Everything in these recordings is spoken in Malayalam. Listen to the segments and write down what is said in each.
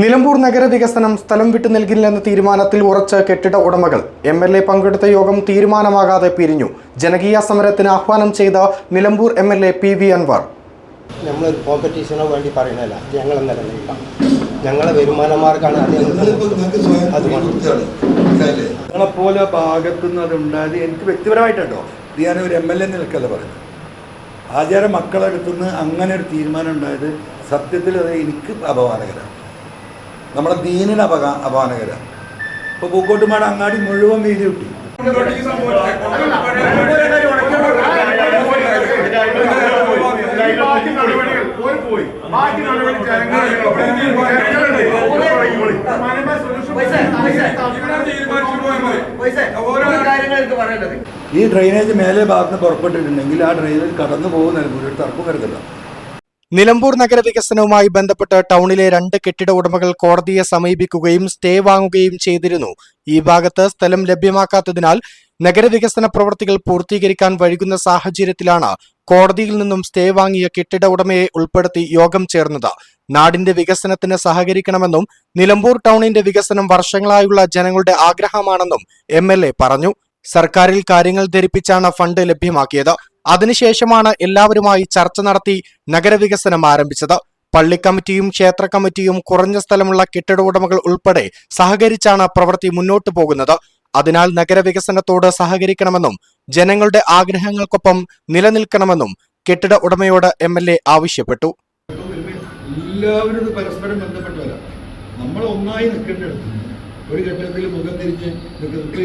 Nilambur നഗര വികസനം സ്ഥലം വിട്ടു നൽകില്ലെന്ന തീരുമാനത്തിൽ ഉറച്ച കെട്ടിട ഉടമകൾ. എം എൽ എ പങ്കെടുത്ത യോഗം തീരുമാനമാകാതെ പിരിഞ്ഞു. ജനകീയ സമരത്തിന് ആഹ്വാനം ചെയ്ത Nilambur M L A P V Anvar. നമ്മൾ കോമ്പറ്റീഷനോ വേണ്ടി പറയുന്നതല്ല ഞങ്ങൾ നിലനിൽക്കാം ഞങ്ങളെ വരുമാന മാർഗമാണ് അത് ഞങ്ങൾക്ക് അതുകൊണ്ട് നിങ്ങളെപ്പോലെ ഭാഗത്തുനിന്ന് അത് ഉണ്ടായത് എനിക്ക് വ്യക്തിപരമായിട്ടുണ്ടോ ഇത് ഞാൻ ഒരു എം എൽ എ നിൽക്കല്ല പറയുന്നത്. ആചാര മക്കളെടുത്തുനിന്ന് അങ്ങനെ ഒരു തീരുമാനം ഉണ്ടായത് സത്യത്തിൽ അത് എനിക്ക് അപമാനകരമാണ്. നമ്മുടെ ദീനിന് അപക അപമാനകര. ഇപ്പോൾ പൂക്കോട്ടുമാട് അങ്ങാടി മുഴുവൻ വീതി കിട്ടി ഈ ഡ്രെയിനേജ് മേലെ ഭാഗത്ത് പുറപ്പെട്ടിട്ടുണ്ടെങ്കിൽ ആ ഡ്രെയിനേജ് കടന്നു പോകുന്ന ഒരു തർക്കം കരുതല്ല നിലമ്പൂർ നഗരവികസനവുമായി ബന്ധപ്പെട്ട് ടൗണിലെ രണ്ട് കെട്ടിട ഉടമകൾ കോടതിയെ സമീപിക്കുകയും സ്റ്റേ വാങ്ങുകയും ചെയ്തിരുന്നു. ഈ ഭാഗത്ത് സ്ഥലം ലഭ്യമാക്കാത്തതിനാൽ നഗരവികസന പ്രവൃത്തികൾ പൂർത്തീകരിക്കാൻ വൈകുന്ന സാഹചര്യത്തിലാണ് കോടതിയിൽ നിന്നും സ്റ്റേ വാങ്ങിയ കെട്ടിട ഉടമയെ ഉൾപ്പെടുത്തി യോഗം ചേർന്നത്. നാടിന്റെ വികസനത്തിന് സഹകരിക്കണമെന്നും നിലമ്പൂർ ടൗണിന്റെ വികസനം വർഷങ്ങളായുള്ള ജനങ്ങളുടെ ആഗ്രഹമാണെന്നും എം പറഞ്ഞു. സർക്കാരിൽ കാര്യങ്ങൾ ധരിപ്പിച്ചാണ് ഫണ്ട് ലഭ്യമാക്കിയത്. അതിനുശേഷമാണ് എല്ലാവരുമായി ചർച്ച നടത്തി നഗരവികസനം ആരംഭിച്ചത്. പള്ളി കമ്മിറ്റിയും ക്ഷേത്ര കമ്മിറ്റിയും കുറഞ്ഞ സ്ഥലമുള്ള കെട്ടിട ഉടമകൾ ഉൾപ്പെടെ സഹകരിച്ചാണ് പ്രവൃത്തി മുന്നോട്ടു പോകുന്നത്. അതിനാൽ നഗരവികസനത്തോട് സഹകരിക്കണമെന്നും ജനങ്ങളുടെ ആഗ്രഹങ്ങൾക്കൊപ്പം നിലനിൽക്കണമെന്നും കെട്ടിട ഉടമയോട് എം ആവശ്യപ്പെട്ടു. എല്ലാവരും പരസ്പരം നമ്മൾ ഒന്നായി നിൽക്കേണ്ടത് ഒരു ഘട്ടത്തിൽ മുഖം തിരിച്ച്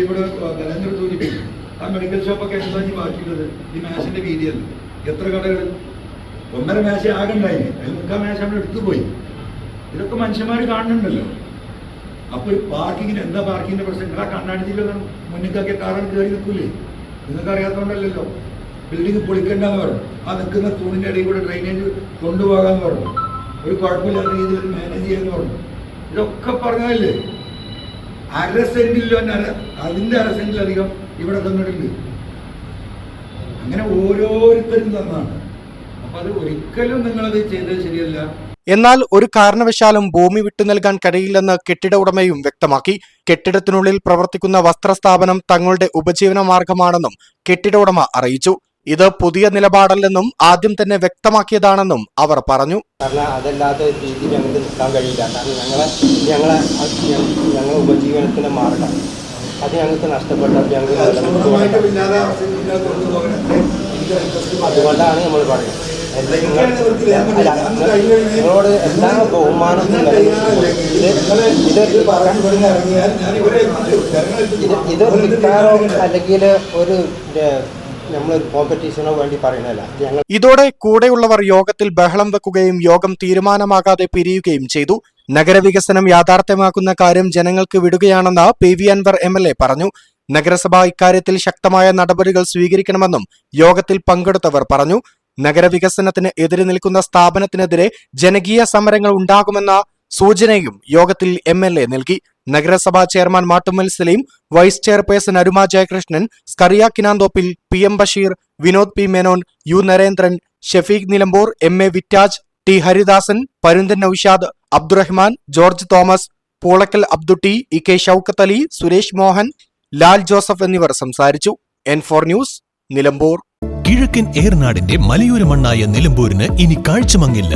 ഇവിടെ തെരഞ്ഞെടുപ്പ് ആ മെഡിക്കൽ ഷോപ്പൊക്കെ എന്താ ബാക്കിയുള്ളത് ഈ മേശന്റെ വീതിയല്ല? എത്ര കടകൾ ഒന്നര മേശ ആകണ്ടായി അതിൽ മുക്കാൽ മേശ അവിടെ എടുത്തു പോയി. ഇതൊക്കെ മനുഷ്യന്മാർ കാണുന്നുണ്ടല്ലോ. അപ്പോൾ ഒരു പാർക്കിങ്ങിന് എന്താ പാർക്കിങ്ങിന്റെ പ്രശ്നം? നിങ്ങളെ കണ്ണാടിച്ചില്ല മുന്നിക്കൊക്കെ കാറുകൾ കയറി നിൽക്കൂലേ? നിങ്ങൾക്ക് അറിയാത്തതുകൊണ്ടല്ലോ ബിൽഡിംഗ് പൊളിക്കണ്ടെന്ന് പറഞ്ഞു. ആ നിൽക്കുന്ന തൂണിന്റെ ഇടയിൽ കൂടെ ഡ്രൈനേജ് കൊണ്ടുപോകാന്ന് പറഞ്ഞു. ഒരു കുഴപ്പമില്ലാത്ത രീതിയിൽ മാനേജ് ചെയ്യാന്ന് പറഞ്ഞു. ഇതൊക്കെ പറഞ്ഞതല്ലേ? അര സെന്റിലോ അതിന്റെ അര സെന്റിലധികം ഇവിടെ തന്നിട്ടുണ്ട് അങ്ങനെ ഓരോരുത്തരും തന്നാണ്. അപ്പൊ അത് ഒരിക്കലും നിങ്ങളത് ചെയ്തത് ശരിയല്ല. എന്നാൽ ഒരു കാരണവശാലും ഭൂമി വിട്ടു നൽകാൻ കഴിയില്ലെന്ന് കെട്ടിട ഉടമയും വ്യക്തമാക്കി. കെട്ടിടത്തിനുള്ളിൽ പ്രവർത്തിക്കുന്ന വസ്ത്രസ്ഥാപനം തങ്ങളുടെ ഉപജീവന മാർഗമാണെന്നും കെട്ടിട ഉടമ അറിയിച്ചു. ഇത് പുതിയ നിലപാടല്ലെന്നും ആദ്യം തന്നെ വ്യക്തമാക്കിയതാണെന്നും അവർ പറഞ്ഞു കാരണം അതല്ലാത്ത രീതിയിൽ ഞങ്ങൾക്ക് നിൽക്കാൻ കഴിയില്ല കാരണം ഞങ്ങളെ ഞങ്ങളെ ഞങ്ങളെ ഉപജീവനത്തിന്റെ മാർഗം അത് ഞങ്ങൾക്ക് നഷ്ടപ്പെട്ട. അതുകൊണ്ടാണ് നമ്മൾ പറയുന്നത് നിങ്ങളോട് എല്ലാ ബഹുമാനവും. ഇത് ഇത് ഇത് അല്ലെങ്കിൽ ഒരു ഇതോടെ കൂടെയുള്ളവർ യോഗത്തിൽ ബഹളം വെക്കുകയും യോഗം തീരുമാനമാകാതെ പിരിയുകയും ചെയ്തു. നഗരവികസനം യാഥാർത്ഥ്യമാക്കുന്ന കാര്യം ജനങ്ങൾക്ക് വിടുകയാണെന്ന് P V Anvar M L A പറഞ്ഞു. നഗരസഭ ഇക്കാര്യത്തിൽ ശക്തമായ നടപടികൾ സ്വീകരിക്കണമെന്നും യോഗത്തിൽ പങ്കെടുത്തവർ പറഞ്ഞു. നഗരവികസനത്തിന് എതിരെ നിൽക്കുന്ന സ്ഥാപനത്തിനെതിരെ ജനകീയ സമരങ്ങൾ ഉണ്ടാകുമെന്ന സൂചനയും യോഗത്തിൽ എം എൽ എ നൽകി. നഗരസഭാ chairman Mattummal Saleem vice chairperson Aruma Jayakrishnan Skaria Kinanthoppil P M Basheer Vinod P Menon U Narendran Shefeeq Nilambur M A Vittaj T Haridasan Parunthan Noushad Abdurahman George Thomas Poolakkal Abdutty E K Shoukath Ali Suresh Mohan Lal Joseph എന്നിവർ സംസാരിച്ചു. N four news Nilambur. കിഴക്കൻ ഏർനാടിന്റെ മലയോര മണ്ണായ നിലമ്പൂരിന് ഇനി കാഴ്ചമങ്ങില്ല.